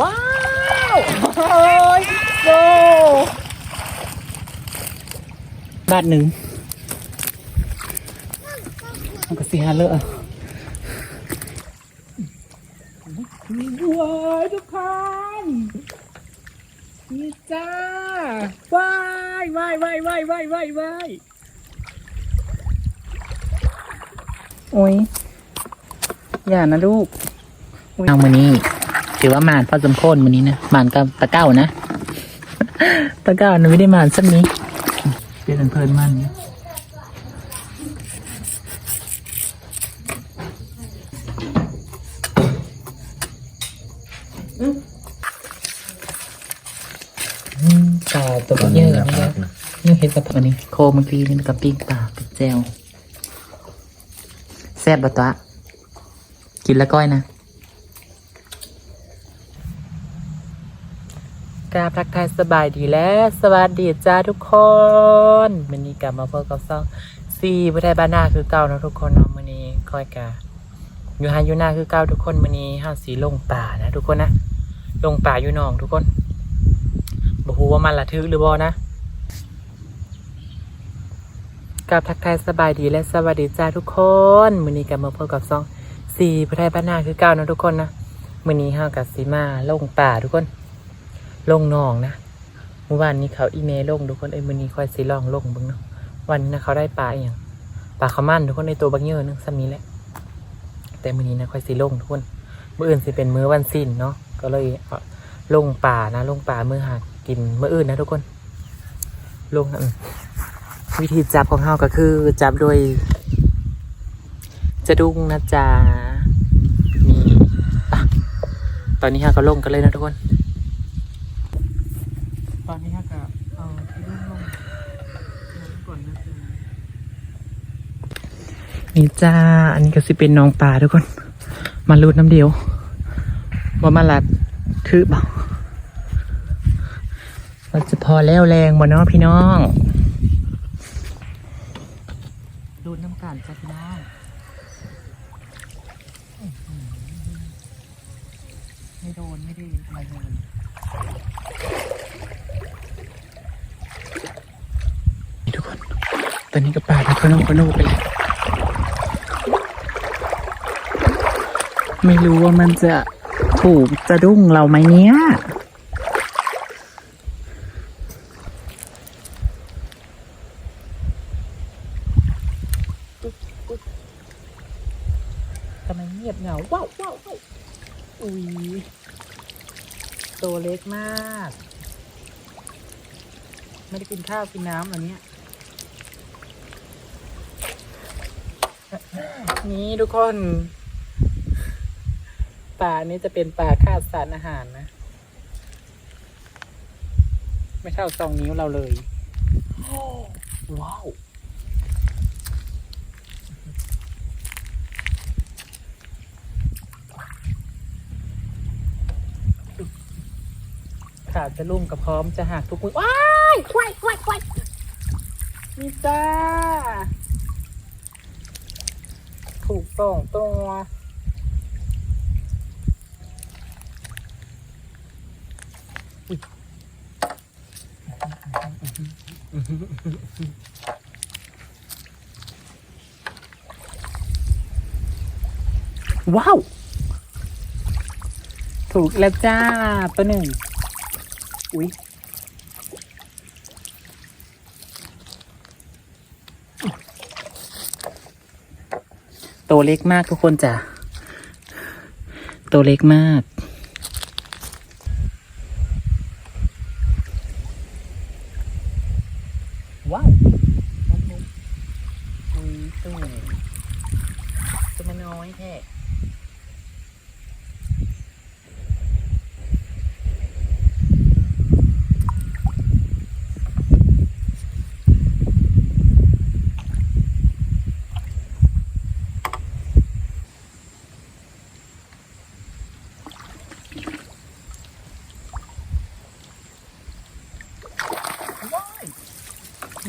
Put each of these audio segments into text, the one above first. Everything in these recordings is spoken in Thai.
ว้าวโอ้ยโซบาทหนึ่งมันก็เสียเลยมีด้วยทุกคนนี่จ้าว้ายว้ายว้ายว้ายว้ายว้ายว้ายโอ้ยอย่านะลูกเอามานี่ ถือว่าหมานพอสมควรวันนี้นะหมานกับตะเก้านะ ตะเก้านะไม่ได้หมานสักนี้เป็นเพลินมันเนี่ยอืมปลาตัวเยอะนี่นะนี่เห็นกับอันนี้ โคเมื่อกี้นี่กับปิ้งปลาเป็นแจวแซ่บปะตะกินแล้วก้อยนะ กราบทักทายสบายดีแล้วสวัสดีจ้าทุกคนวันนี้กลับมาพบกับซองซีพุทธบ้านนาคือเก่านะทุกคนเนาะวันนี้ก้อยกาอยู่ฮานอยู่หน้าคือเก่าทุกคนวันนี้ห้าสีลงป่านะทุกคนนะลงป่าอยู่นองทุกคนบอกฮูว่ามันละทึกหรือบ่นะกับทักทายสบายดีและสวัสดีจ้าทุกคนมื้อนี้กลับมาพบกับซองสี่พระไทยบ้านนาคือเก่านะทุกคนนะมือนี้ห้ากับสีมาลงป่าทุกคน ลงหนองนะเมื่อวานนี้เขาอีเมลลงทุกคนเอ้มือนี้คอยสิลองลงบิ่งเนาะวันนี้นะเขาได้ปลาอย่างปลาขามันทุกคนในตัวบางเยอะนึงซ้ำนี้แหละ แต่มือนี้นะคอยสิลงทุกคนมื้ออื่นสิเป็นมื้อวันสิ้นเนาะก็เลยลงป่านะ ลงป่าเมื่อหากินเมื่ออื่นนะทุกคน ลงวิธีจับของเฮาก็คือ จับโดยจะดุ้งนะจ๊ะนี่อตอนนี้ฮะก็ลงกันเลยนะทุกคน ตอนนี้ฮะก็เอาที่ดุ้งลงลงก่อนนะจ๊ะนี่จ้า อันนี้ก็สิเป็นน้องป่าทุกคน มาลูดน้ำเดียวว่ามาลัดคือเปล่าจะพอแล้วแรงบ่เนาะพี่น้องดูดน้ำกันจ้ะพี่น้องไม่โดน ไม่ได้อะไรเลยนี่ทุกคน ต อนนี้ก็ป่าดไปพน้องพนูไปเลยไม่รู้ว่ามันจะถูกจะดุ้งเราไหมเนี้ยทำไมเงียบเหงาว้าวว้าวอุ้ยตัวเล็กมาก ไม่ได้กินข้าวกินน้ำเหรอเนี้ย นี่ทุกคน ป่านี้จะเป็นป่าขาดสารอาหารนะ ไม่เท่าสองนิ้วเราเลย ว้าวขาดจะลุ่มกับพร้อมจะหักทุกมือว้ายควายควายควายนี่จ้า ถูกต้องตัวว้าว ถูกแล้วจ้าตัวหนึ่ง อุ๊ย ตัวเล็กมากทุกคนจ้ะตัวเล็กมาก ว้าวน้องนุ๊กอุ้ยตัวตัวมันน้อยแท้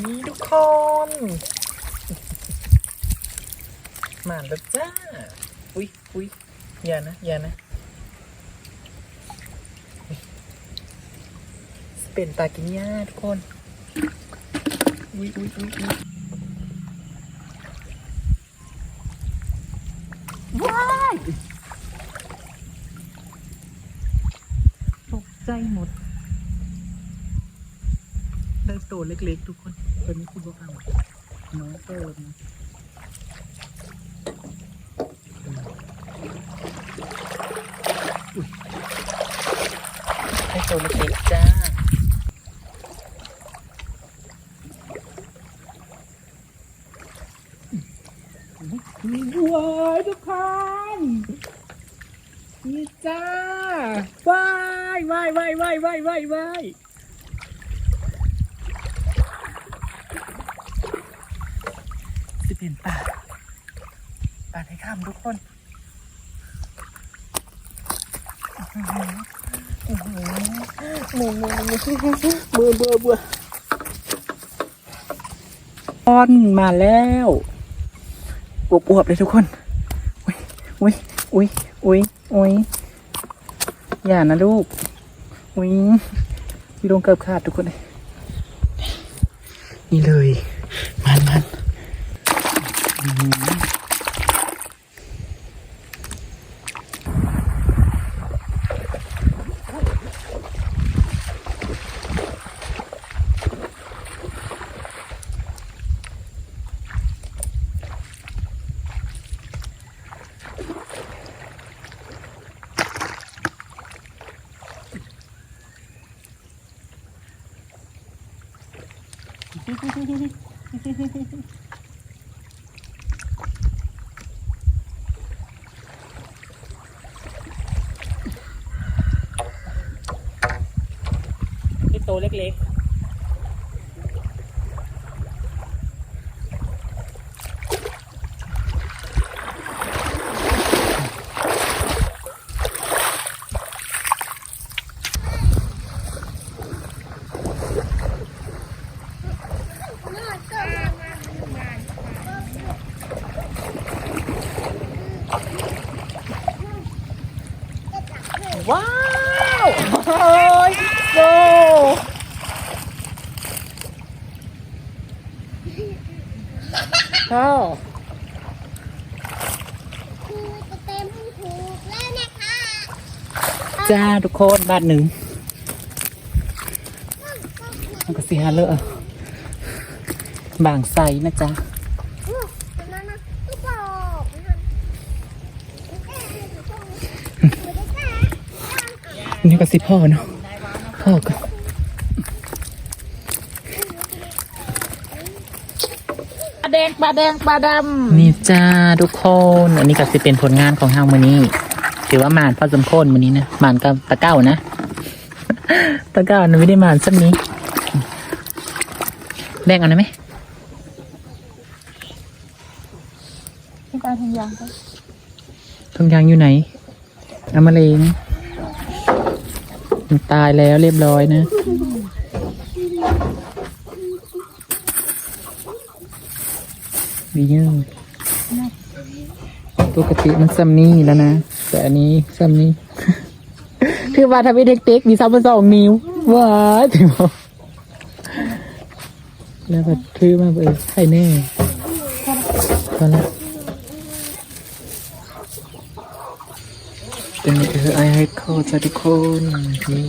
นี่ทุกคน มาแล้วจ้า อุ้ยอุ้ยอย่านะ อย่านะ เป็นปลากินหญ้าทุกคน อุ้ยอุ้ยอุ้ยว้ายตกใจหมด ได้ตัวเล็กๆทุกคน ตัวนี้คือบอกเอาน้องโตนะให้ตัวเล็กจ้าว้ายทุกคนนี่จ้าว้ายว้ายว้ายว้ายว้ายว้ายว้าย สิเป็นป่าป่าในถ้ำทุกคนเบื่อเบื่อเบื่อออนมาแล้วอวบอวบๆเลยทุกคนอุ้ยอุ้ยอุ้ยอุ้ยอุ้ยอย่านะลูกอุ้ยพี่ลงเกือบขาดทุกคน นี่เลย นี่โตวเล็กๆ ว้าวโอ้ยโซ พ่อ คือจะเต็มถูกแล้วนะคะ จ้า ทุกคนบาทหนึ่งมันก็เสียเลอะบางใสนะจ๊ะอู้ตอนนั้นนะก็บอกนะคะแม่อยู่ตรงนี้อยู่ด้วยกันนี่ก็สิพ่อเนาะพ่อก็ปลาแดงปลาแดงปลาดนี่จ้าทุกคน อันนี้ก็สิเป็นผลงานของเฮามื้อนี้ ถือว่าหมานพอสมควรมื้อนี้นะหมานกับตะเก้านะ ตะเก้านะไม่ได้หมานสักนี้แบ่งเอาได้ไหมำที่การทำยางทุงยางอยู่ไหนเอามาเลงมันตายแล้วเรียบร้อยนะดีเยอะปกติมันซัมนี่แล้วนะ แต่อันนี้ซัมนี่คือว่าถ้าเป็นเด็กๆมีซัมมาสองนิ้วว้าถึงบอกแล้วแบบคือมาเออใครแน่พอละเป็นนี่คือไอให้เข้าใจทุกคนนี่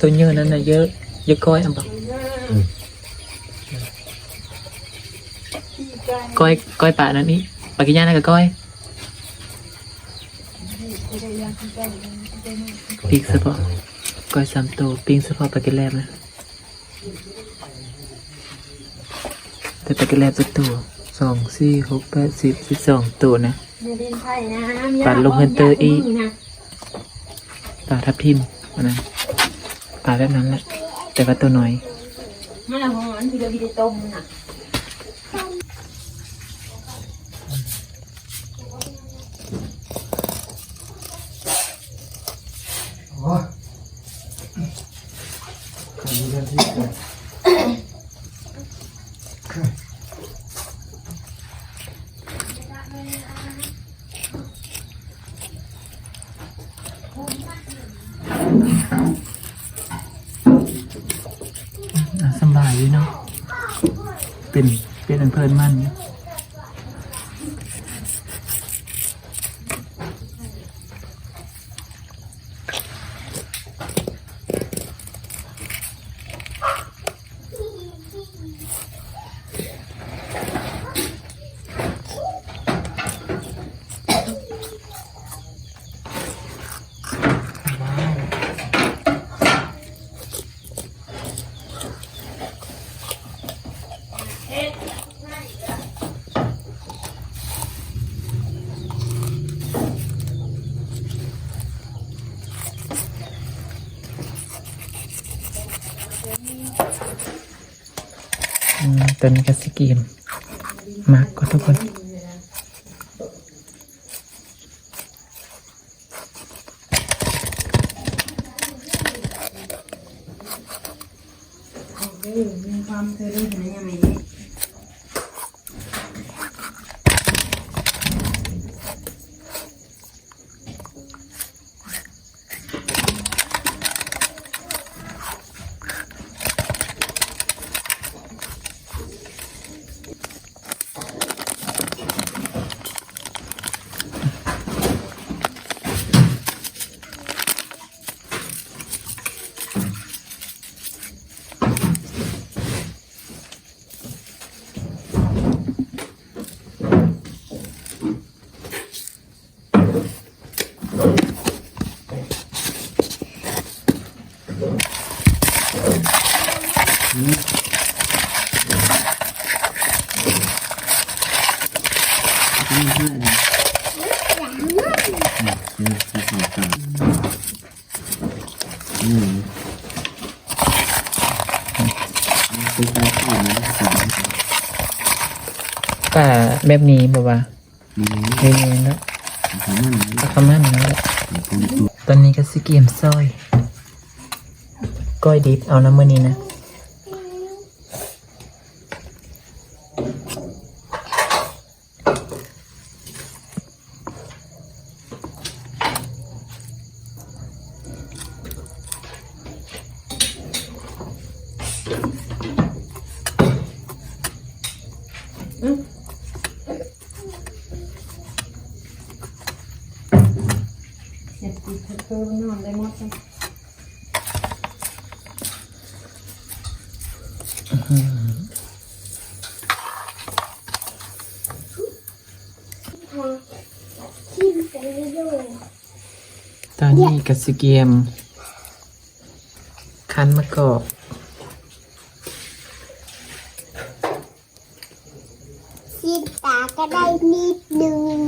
ตัวเยอะนั้นนะเยอะเยอะก้อยอะบอก ก้อยก้อยป่านั่นนี่ปากินยานะกับก้อยปีกเฉพาะก้อยสามตัวปิ้งเฉพาะปากินแลบนะแต่ปากินแลบตัวตัวสองสี่หกแปดสิบสิบสองตัวนะไม่เล่นไพ่นะปัดลงเงินเตอร์อีปลาทับทิมอันนั้นปลาแบบนั้นแหละแต่ว่าตัวน้อยมาละหอนพี่เดียวพี่เดต้มนะ น เป็นเป็นอันเพลินมัน อืม ตัวนี้ก็สิเกมมากก็ทุกคน มีความเคยรู้เห็นยังไง ป่าแบบนี้บอกว่าเรียนแล้วก็ขมันนั่นแหละตอนนี้ก็สิเกมซอย ก้อยดิบเอาน้ำมือนี้นะ เจ็บติดเธอนอนได้หมดเลย ชิมไปดู ตอนนี้ก็สิเกมคันมะกอกชิมตาก็ได้นิดนึง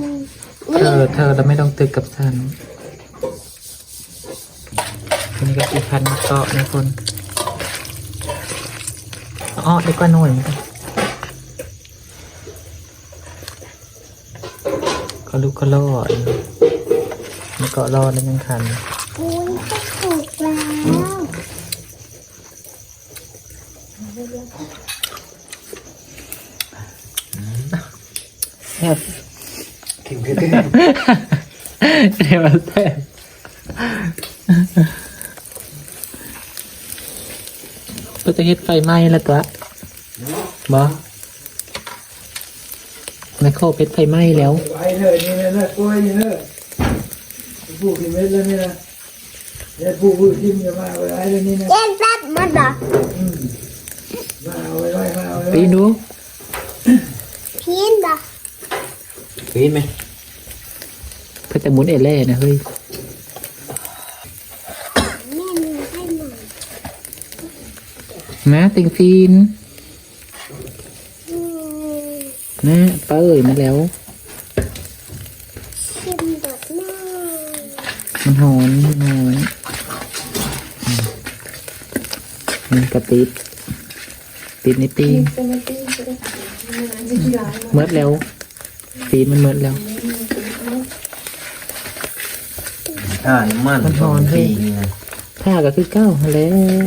เธอเธอเราไม่ต้องตึกกับฉันอันนี้ก็คือคันมะกอกนะคนอ้อดีกว่าหน่อยมั้งก็ลูกก็รอด มะกอกรอดแล้วยังคันอุ้ยก็ถูกแล้วแซ่บถึงเพื่อนเดี๋ยวมาแซ่บก็จะเฮ็ดไฟไหม้แล้วตัวบอแมคโครเพชรไฟไหม้แล้วไอ้เธอนี่นะกล้วยนี่นะผูกที่เม็ดแล้วนี่นะเนี่ยผูกผูกทิมจะมาไว้ไอ้เลยนี่นะเจ๊แป๊บมาดอมาเอาไว้ไว้มาเอาไว้ปีนดูพีนดอปีนไหมเพื่อจะหมุนเอเล่นะเฮ้ยแม่มีให้หน่อยนะติงฟีนอืมนะเป้ยมาแล้ว ชิมดอกหน้า มันหอนมันหอนอืมมันกระติดติดในตีนเมิดแล้วตีนมันเมิดแล้วอ่าน้ำมันมันหอนเฮ้ยผ้าก็คือเก้าหั่นแหล้ว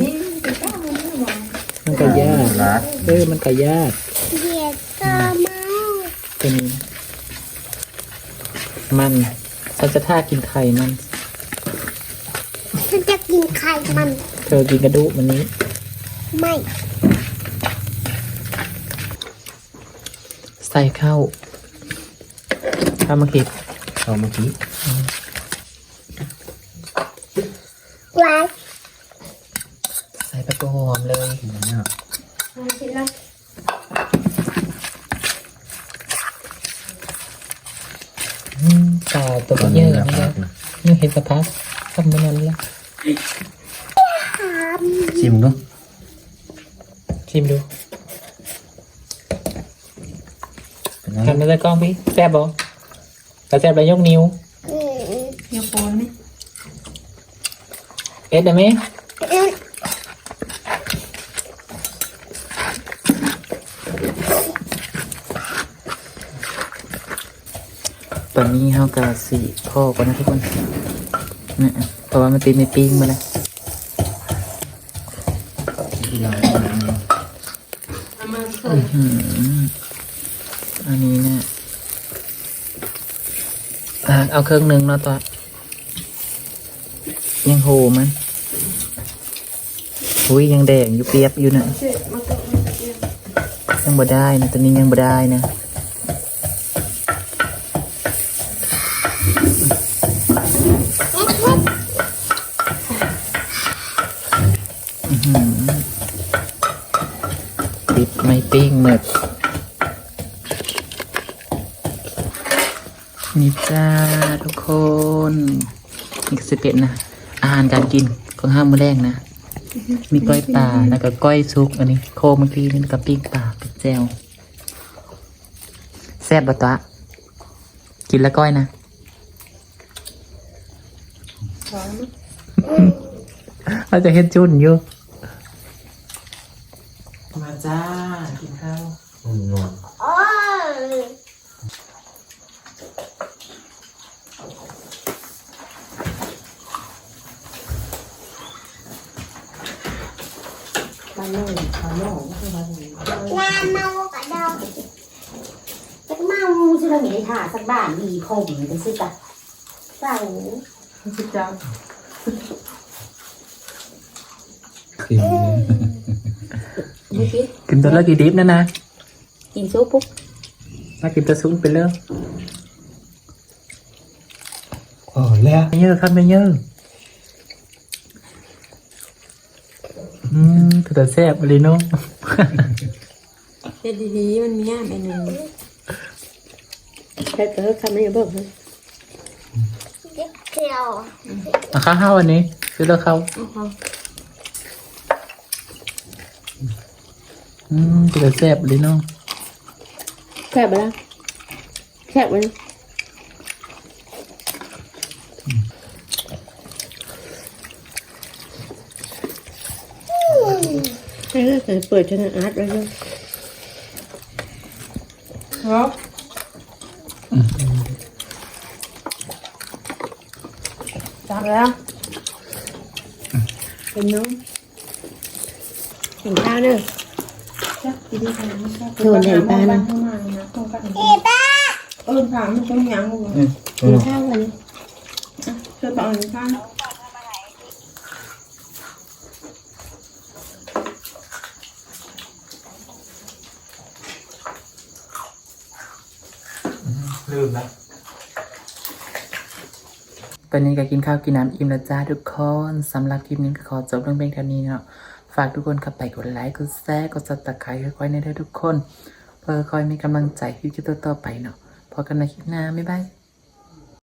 มันก็ยากรัดเออมันก็ยากเดียดก็มาเป็นมันฉันจะท่ากินไข่มัน ฉันจะกินไข่มัน เธอกินกระดูกมันนี้ ไม่ ใส่เข้าข้าวมาเก็บเอาเมื่อกี้ไว้ใส่ประตูหอมเลยเนี่ยกินแล้วอืมต่อตัวตอนเยนี้อะนะนะครับนะนี่เห็นสะพัดทำมันนั้นแล้ว ชิมดู ชิมดู เป็นไง ทำมาได้กล้องพี่แซ่บบ่แต่แซ่บไปยกนิ้วอืมเฮียโปนไหมเอ็ดได้ไหมอืมตอนนี้เขากะสีพ่อก่อนนะทุกคนนี่เพราะว่ามันตีในปิ้งมาแล้วที่เราเอามาส่งอืม อันนี้เนี่ยอะเอาเครื่องหนึ่งเนาะตัวยังโหมันอุ้ยยังแดงอยู่เปียบอยู่นะยังบ่ได้นะตัวนี้ยังบ่ได้นะอื้อหือปิดไม่ปิ้งหมด นี่จ้าทุกคนนี่ก็จะเป็นนะ อาหารการกินของห้ามมื้อแรกนะ มีก้อยปลาแล้วก็ก้อยซุก อันนี้ โคเมื่อกี้นี่ก็ปิ้งปลาปิ้งแจวแซ่บปะตะกินแล้วก้อยนะเราจะเฮ็ดจุนอยู่ มาจ้า กินข้าว นอน โอ้ย บ้านโน่นบ้านโน่นก็คือบ้านนี้ น้ำเมากระดองสักเมาชื่อเราไม่ได้ท่าสักบ้านดีผมไปสิจ้ะเจ้าคือจ้าคือดูสิกินตัวละกี่ดิบนะนะกินซุปปุ๊บมากินตัวซุปไปเลยอ๋อแล้วไม่เยอะครับไม่เยอะอืมคือแต่แซ่บเลยเนาะ เฮ็ดดีๆมันมีง่ามอันหนึงแค่เจอคำนี้เบิ่งเลยเด็กเขียวเอาข้าวห้าวันนี้ซื้อแล้วเขาเอาเขาอืมคือแต่แซ่บเลยเนาะแค่บละแค่บมันให้เลิกแต่เปิดชนะอาร์ตไว้เลยครับจับแล้วเป็นน้องกินข้าวเนอะจับดีๆกันนะจับโดนใหญ่ปานนะข้างมานะตรงกันเอ๊ะป้าเออถามมันต้องยังอ ยู่อืมนะลืมแล้วตอนนี้ก็กินข้าวกินน้ำอิ่มแล้วจ้าทุกคนสำหรับคลิปนี้ก็ขอจบเรื่องเพียงเท่านี้เนาะฝากทุกคนเข้าไปกดไลค์กดแชร์กดซับสไครต์ค่อยๆในเด้อทุกคน เพื่อคอยมีกำลังใจคลิปต่อๆไปเนาะพอกันในคลิปหน้าบ๊ายบาย